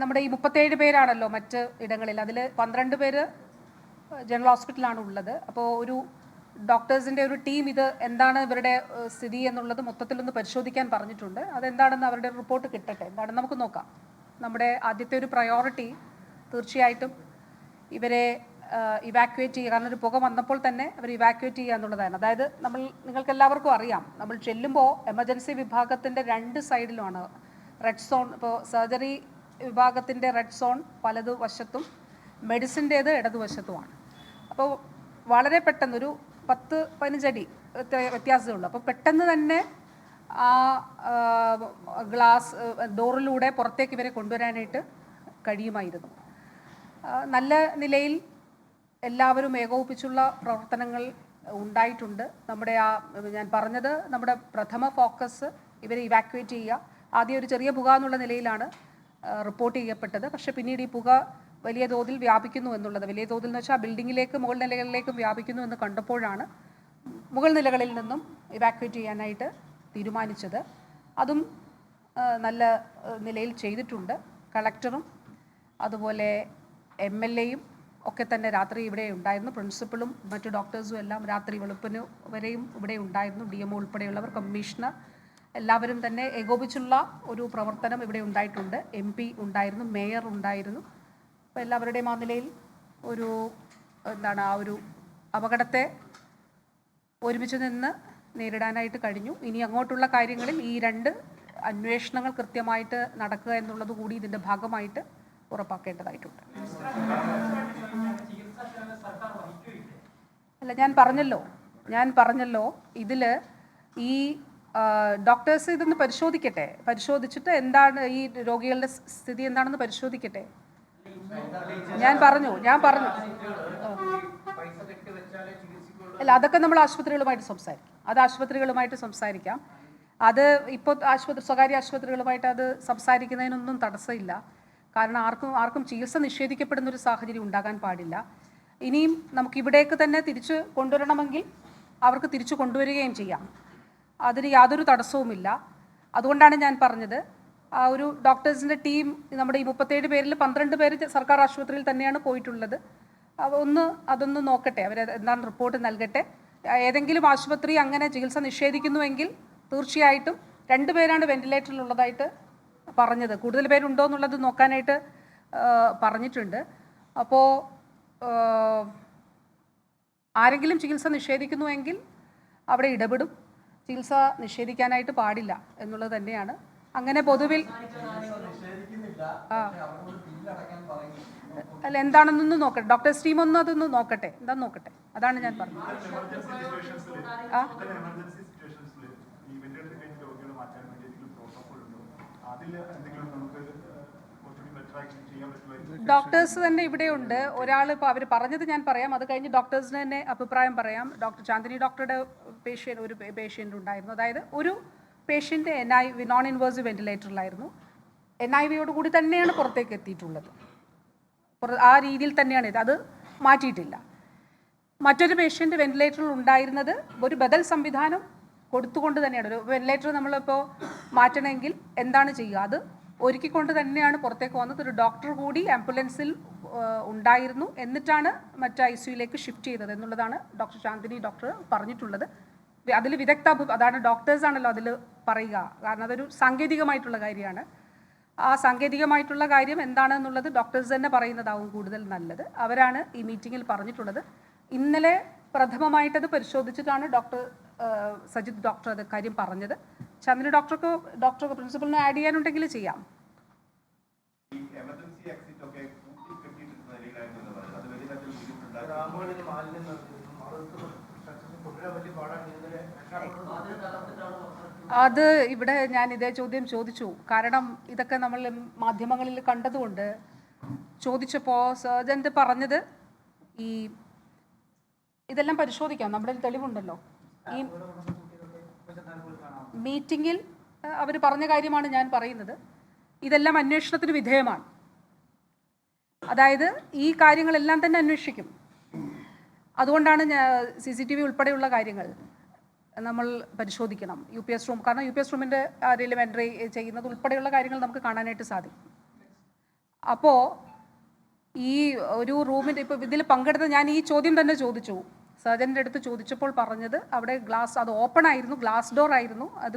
നമ്മുടെ ഈ മുപ്പത്തേഴ് പേരാണല്ലോ മറ്റ് ഇടങ്ങളിൽ. അതിൽ പന്ത്രണ്ട് പേര് ജനറൽ ഹോസ്പിറ്റലാണ് ഉള്ളത്. അപ്പോൾ ഒരു ഡോക്ടേഴ്സിന്റെ ഒരു ടീം ഇത് എന്താണ് ഇവരുടെ സ്ഥിതി എന്നുള്ളത് മൊത്തത്തിലൊന്ന് പരിശോധിക്കാൻ പറഞ്ഞിട്ടുണ്ട്. അതെന്താണെന്ന് അവരുടെ റിപ്പോർട്ട് കിട്ടട്ടെ. എന്താണെന്ന് നമുക്ക് നോക്കാം. നമ്മുടെ ആദ്യത്തെ ഒരു പ്രയോറിറ്റി തീർച്ചയായിട്ടും ഇവരെ ഇവാക്യുവേറ്റ് ചെയ്യുക. കാരണം ഒരു പുക വന്നപ്പോൾ തന്നെ അവർ ഇവാക്യുവേറ്റ് ചെയ്യുക എന്നുള്ളതാണ്. അതായത് നമ്മൾ നിങ്ങൾക്ക് എല്ലാവർക്കും അറിയാം നമ്മൾ ചെല്ലുമ്പോൾ എമർജൻസി വിഭാഗത്തിന്റെ രണ്ട് സൈഡിലുമാണ് റെഡ് സോൺ ഇപ്പോൾ സർജറി വിഭാഗത്തിന്റെ റെഡ് സോൺ വലതു വശത്തും മെഡിസിന്റേത് ഇടതുവശത്തുമാണ് അപ്പോൾ വളരെ പെട്ടെന്നൊരു പത്ത് പതിനഞ്ചടി വ്യത്യാസമുള്ളൂ. അപ്പോൾ പെട്ടെന്ന് തന്നെ ആ ഗ്ലാസ് ഡോറിലൂടെ പുറത്തേക്ക് ഇവരെ കൊണ്ടുവരാനായിട്ട് കഴിയുമായിരുന്നു. നല്ല നിലയിൽ എല്ലാവരും ഏകോപിപ്പിച്ചുള്ള പ്രവർത്തനങ്ങൾ ഉണ്ടായിട്ടുണ്ട്. നമ്മുടെ ആ ഞാൻ പറഞ്ഞത് നമ്മുടെ പ്രഥമ ഫോക്കസ് ഇവരെ ഇവാക്യുവേറ്റ് ചെയ്യുക. ആദ്യം ഒരു ചെറിയ പുക എന്നുള്ള നിലയിലാണ് റിപ്പോർട്ട് ചെയ്യപ്പെട്ടത്. പക്ഷെ പിന്നീട് ഈ പുക വലിയ തോതിൽ വ്യാപിക്കുന്നു എന്നുള്ളത് വലിയ തോതിൽ എന്ന് വെച്ചാൽ ബിൽഡിങ്ങിലേക്ക് മുകൾ നിലകളിലേക്കും വ്യാപിക്കുന്നു എന്ന് കണ്ടപ്പോഴാണ് മുകൾ നിലകളിൽ നിന്നും ഇവാക്വേറ്റ് ചെയ്യാനായിട്ട് തീരുമാനിച്ചത്. അതും നല്ല നിലയിൽ ചെയ്തിട്ടുണ്ട്. കളക്ടറും അതുപോലെ എം എൽ എയും ഒക്കെ തന്നെ രാത്രി ഇവിടെ ഉണ്ടായിരുന്നു. പ്രിൻസിപ്പളും മറ്റു ഡോക്ടേഴ്സും എല്ലാം രാത്രി വെളുപ്പിന് വരെയും ഇവിടെ ഉണ്ടായിരുന്നു. ഡി എം ഉൾപ്പെടെയുള്ളവർ കമ്മീഷണർ എല്ലാവരും തന്നെ ഏകോപിച്ചുള്ള ഒരു പ്രവർത്തനം ഇവിടെ ഉണ്ടായിട്ടുണ്ട്. എം പി ഉണ്ടായിരുന്നു മേയർ ഉണ്ടായിരുന്നു. അപ്പോൾ എല്ലാവരുടെയും ആ നിലയിൽ ഒരു എന്താണ് ആ ഒരു അപകടത്തെ ഒരുമിച്ച് നിന്ന് നേരിടാനായിട്ട് കഴിഞ്ഞു. ഇനി അങ്ങോട്ടുള്ള കാര്യങ്ങളിൽ ഈ രണ്ട് അന്വേഷണങ്ങൾ കൃത്യമായിട്ട് നടക്കുക എന്നുള്ളത് കൂടി ഇതിന്റെ ഭാഗമായിട്ട് ഉറപ്പാക്കേണ്ടതായിട്ടുണ്ട്. അല്ല ഞാൻ പറഞ്ഞല്ലോ ഞാൻ പറഞ്ഞല്ലോ ഇതിൽ ഈ ഡോക്ടേഴ്സ് ഇതൊന്ന് പരിശോധിക്കട്ടെ? പരിശോധിച്ചിട്ട് എന്താണ് ഈ രോഗികളുടെ സ്ഥിതി എന്താണെന്ന് പരിശോധിക്കട്ടെ? ഞാൻ പറഞ്ഞു ഞാൻ പറഞ്ഞു. അല്ല അതൊക്കെ നമ്മൾ ആശുപത്രികളുമായിട്ട് സംസാരിക്കും. അത് ആശുപത്രികളുമായിട്ട് സംസാരിക്കാം. അത് ഇപ്പോൾ ആശുപത്രി സ്വകാര്യ ആശുപത്രികളുമായിട്ട് അത് സംസാരിക്കുന്നതിനൊന്നും തടസ്സമില്ല. കാരണം ആർക്കും ആർക്കും ചികിത്സ നിഷേധിക്കപ്പെടുന്ന ഒരു സാഹചര്യം ഉണ്ടാകാൻ പാടില്ല. ഇനിയും നമുക്ക് ഇവിടേക്ക് തന്നെ തിരിച്ച് കൊണ്ടുവരണമെങ്കിൽ അവർക്ക് തിരിച്ചു കൊണ്ടുവരികയും ചെയ്യാം. അതിന് യാതൊരു തടസ്സവുമില്ല. അതുകൊണ്ടാണ് ഞാൻ പറഞ്ഞത്. ആ ഒരു ഡോക്ടേഴ്സിന്റെ ടീം നമ്മുടെ ഈ മുപ്പത്തേഴ് പേരിൽ പന്ത്രണ്ട് പേര് സർക്കാർ ആശുപത്രിയിൽ തന്നെയാണ് പോയിട്ടുള്ളത്. ഒന്ന് അതൊന്ന് നോക്കട്ടെ. അവർ എന്താണ് റിപ്പോർട്ട് നൽകട്ടെ. ഏതെങ്കിലും ആശുപത്രി അങ്ങനെ ചികിത്സ നിഷേധിക്കുന്നുവെങ്കിൽ തീർച്ചയായിട്ടും രണ്ട് പേരാണ് വെന്റിലേറ്ററിലുള്ളതായിട്ട് പറഞ്ഞത്. കൂടുതൽ പേരുണ്ടോ എന്നുള്ളത് നോക്കാനായിട്ട് പറഞ്ഞിട്ടുണ്ട്. അപ്പോൾ ആരെങ്കിലും ചികിത്സ നിഷേധിക്കുന്നുവെങ്കിൽ അവിടെ ഇടപെടും. ചികിത്സ നിഷേധിക്കാനായിട്ട് പാടില്ല എന്നുള്ളത് തന്നെയാണ്. അങ്ങനെ പൊതുവിൽ അല്ല എന്താണെന്നൊന്ന് നോക്കട്ടെ. ഡോക്ടർ സ്റ്റീം ഒന്ന് അതൊന്ന് നോക്കട്ടെ. എന്താന്ന് നോക്കട്ടെ? അതാണ് ഞാൻ പറഞ്ഞത്. ആ. എന്തെങ്കിലും നമുക്ക് ഡോക്ടേഴ്സ് തന്നെ ഇവിടെയുണ്ട്. ഒരാൾ ഇപ്പോൾ അവർ പറഞ്ഞത് ഞാൻ പറയാം. അത് കഴിഞ്ഞ് ഡോക്ടേഴ്സിന് തന്നെ അഭിപ്രായം പറയാം. ഡോക്ടർ ചാന്ദിനി ഡോക്ടറുടെ പേഷ്യന്റ് ഒരു പേഷ്യന്റ് ഉണ്ടായിരുന്നു. അതായത് ഒരു patient N I V non invasive വെന്റിലേറ്ററിലായിരുന്നു N I വിയോട് കൂടി തന്നെയാണ് പുറത്തേക്ക് എത്തിയിട്ടുള്ളത്. ആ രീതിയിൽ തന്നെയാണ് ഇത്. അത് മാറ്റിയിട്ടില്ല. മറ്റൊരു പേഷ്യന്റ് വെന്റിലേറ്ററിൽ ഉണ്ടായിരുന്നത് ഒരു ബദൽ സംവിധാനം കൊടുത്തുകൊണ്ട് തന്നെയാണ്. ഒരു വെന്റിലേറ്റർ നമ്മളിപ്പോൾ മാറ്റണമെങ്കിൽ എന്താണ് ചെയ്യുക? അത് ഒരുക്കിക്കൊണ്ട് തന്നെയാണ് പുറത്തേക്ക് വന്നത്. ഒരു ഡോക്ടർ കൂടി ആംബുലൻസിൽ ഉണ്ടായിരുന്നു. എന്നിട്ടാണ് മറ്റ് ഐ സിയുയിലേക്ക് ഷിഫ്റ്റ് ചെയ്തത് എന്നുള്ളതാണ് ഡോക്ടർ ശാന്തിനി ഡോക്ടർ പറഞ്ഞിട്ടുള്ളത്. അതിൽ വിദഗ്ധ അതാണ് ഡോക്ടേഴ്സ് ആണല്ലോ അതിൽ പറയുക. കാരണം അതൊരു സാങ്കേതികമായിട്ടുള്ള കാര്യമാണ്. ആ സാങ്കേതികമായിട്ടുള്ള കാര്യം എന്താണെന്നുള്ളത് ഡോക്ടേഴ്സ് തന്നെ പറയുന്നതാവും കൂടുതൽ നല്ലത്. അവരാണ് ഈ മീറ്റിങ്ങിൽ പറഞ്ഞിട്ടുള്ളത്. ഇന്നലെ പ്രഥമമായിട്ടത് പരിശോധിച്ചിട്ടാണ് ഡോക്ടർ സജിത് ഡോക്ടർ അത് കാര്യം പറഞ്ഞത്. ചന്ദ്രൻ ഡോക്ടർക്ക് ഡോക്ടർ പ്രിൻസിപ്പലിനെ ആഡ് ചെയ്യാനുണ്ടെങ്കിൽ ചെയ്യാം. അത് ഇവിടെ ഞാൻ ഇതേ ചോദ്യം ചോദിച്ചു. കാരണം ഇതൊക്കെ നമ്മൾ മാധ്യമങ്ങളിൽ കണ്ടതുകൊണ്ട് ചോദിച്ചപ്പോൾ സർജന്റ് പറഞ്ഞത് ഈ ഇതെല്ലാം പരിശോധിക്കാം. നമ്മുടെ തെളിവുണ്ടല്ലോ. ഈ മീറ്റിങ്ങിൽ അവർ പറഞ്ഞ കാര്യമാണ് ഞാൻ പറയുന്നത്. ഇതെല്ലാം അന്വേഷണത്തിന് വിധേയമാണ്. അതായത് ഈ കാര്യങ്ങളെല്ലാം തന്നെ അന്വേഷിക്കും. അതുകൊണ്ടാണ് സി സി ടി വി ഉൾപ്പെടെയുള്ള കാര്യങ്ങൾ നമ്മൾ പരിശോധിക്കണം. യു പി എസ് റൂം കാരണം യു പി എസ് റൂമിന്റെ ആരെങ്കിലും എൻട്രി ചെയ്യുന്നത് ഉൾപ്പെടെയുള്ള കാര്യങ്ങൾ നമുക്ക് കാണാനായിട്ട് സാധിക്കും. അപ്പോൾ ഈ ഒരു റൂമിന്റെ ഇപ്പോൾ ഇതിൽ പങ്കെടുത്ത ഞാൻ ഈ ചോദ്യം തന്നെ ചോദിച്ചു. സർജന്റെ അടുത്ത് ചോദിച്ചപ്പോൾ പറഞ്ഞത് അവിടെ ഗ്ലാസ് അത് ഓപ്പൺ ആയിരുന്നു ഗ്ലാസ് ഡോർ ആയിരുന്നു അത്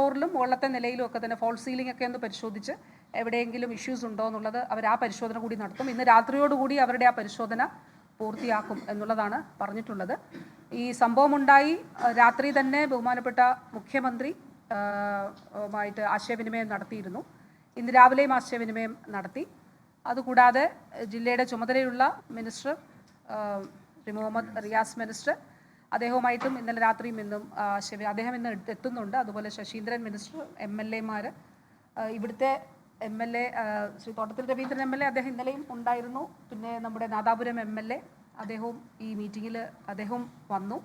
ഫ്ലോറിലും മുകളിലത്തെ നിലയിലും ഒക്കെ തന്നെ ഫോൾ സീലിംഗ് ഒക്കെ ഒന്ന് പരിശോധിച്ച് എവിടെയെങ്കിലും ഇഷ്യൂസ് ഉണ്ടോ എന്നുള്ളത് അവർ ആ പരിശോധന കൂടി നടത്തും. ഇന്ന് രാത്രിയോടുകൂടി അവരുടെ ആ പരിശോധന പൂർത്തിയാക്കും എന്നുള്ളതാണ് പറഞ്ഞിട്ടുള്ളത്. ഈ സംഭവമുണ്ടായി. രാത്രി തന്നെ ബഹുമാനപ്പെട്ട മുഖ്യമന്ത്രി ആയിട്ട് ആശയവിനിമയം നടത്തിയിരുന്നു. ഇന്ന് രാവിലെയും ആശയവിനിമയം നടത്തി. അതുകൂടാതെ ജില്ലയുടെ ചുമതലയുള്ള മിനിസ്റ്റർ മുഹമ്മദ് റിയാസ് മിനിസ്റ്റർ അദ്ദേഹവുമായിട്ടും ഇന്നലെ രാത്രിയും ഇന്നും ശരി അദ്ദേഹം ഇന്ന് എത്ത് എത്തുന്നുണ്ട്. അതുപോലെ ശശീന്ദ്രൻ മിനിസ്റ്റർ എം എൽ എമാർ ഇവിടുത്തെ M L A Shri Thottathil Raveendran M L A അദ്ദേഹം ഇന്നലെയും ഉണ്ടായിരുന്നു. പിന്നെ നമ്മുടെ നാദാപുരം എം എൽ എ അദ്ദേഹവും ഈ മീറ്റിങ്ങിൽ അദ്ദേഹവും വന്നു.